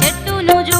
చెట్టును